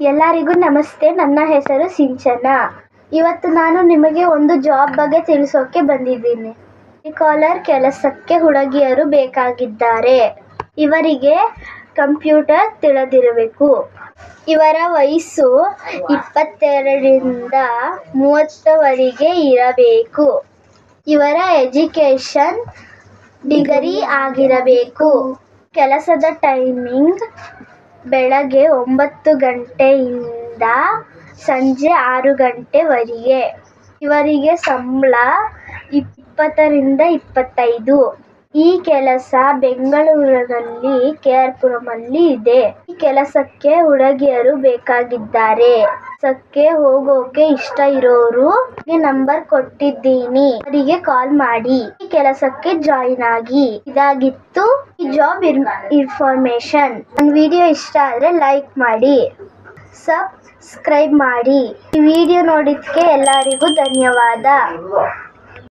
ಎಲ್ಲರಿಗೂ ನಮಸ್ತೆ, ನನ್ನ ಹೆಸರು ಸಿಂಚನ. ಇವತ್ತು ನಾನು ನಿಮಗೆ ಒಂದು ಜಾಬ್ ಬಗ್ಗೆ ತಿಳಿಸೋಕೆ ಬಂದಿದ್ದೀನಿ. ಕಾಲರ್ ಕೆಲಸಕ್ಕೆ ಹುಡುಗಿಯರು ಬೇಕಾಗಿದ್ದಾರೆ. ಇವರಿಗೆ ಕಂಪ್ಯೂಟರ್ ತಿಳಿದಿರಬೇಕು. ಇವರ ವಯಸ್ಸು ಇಪ್ಪತ್ತೆರಡರಿಂದ ಮೂವತ್ತವರೆಗೆ ಇರಬೇಕು. ಇವರ ಎಜುಕೇಷನ್ ಡಿಗ್ರಿ ಆಗಿರಬೇಕು. ಕೆಲಸದ ಟೈಮಿಂಗ್ ಬೆಳಗ್ಗೆ ಒಂಬತ್ತು ಗಂಟೆಯಿಂದ ಸಂಜೆ ಆರು ಗಂಟೆವರೆಗೆ. ಇವರಿಗೆ ಸಂಬಳ ಇಪ್ಪತ್ತರಿಂದ ಇಪ್ಪತ್ತೈದು. ಈ ಕೆಲಸ ಬೆಂಗಳೂರಿನಲ್ಲಿ ಕೆ ಆರ್ ಪುರಮಲ್ಲಿ ಇದೆ. ಈ ಕೆಲಸಕ್ಕೆ ಹುಡುಗಿಯರು ಬೇಕಾಗಿದ್ದಾರೆ. ಕೆಲಸಕ್ಕೆ ಹೋಗೋಕೆ ಇಷ್ಟ ಇರೋರು ನಂಬರ್ ಕೊಟ್ಟಿದ್ದೀನಿ. ಅವರಿಗೆ ಕಾಲ್ ಮಾಡಿ. ಈ ಕೆಲಸಕ್ಕೆ ಜಾಯಿನ್ ಆಗಿ. ಇದಾಗಿತ್ತು. ಈ ಇರ್ ಇನ್ಫಾರ್ಮೇಶನ್ ನನ್ನ ವಿಡಿಯೋ ಇಷ್ಟ ಆದರೆ ಲೈಕ್ ಮಾಡಿ ಸಬ್ಸ್ಕ್ರೈಬ್ ಮಾಡಿ. ಈ ವಿಡಿಯೋ ನೋಡಿದ್ದಕ್ಕೆ ಎಲ್ಲರಿಗೂ ಧನ್ಯವಾದ.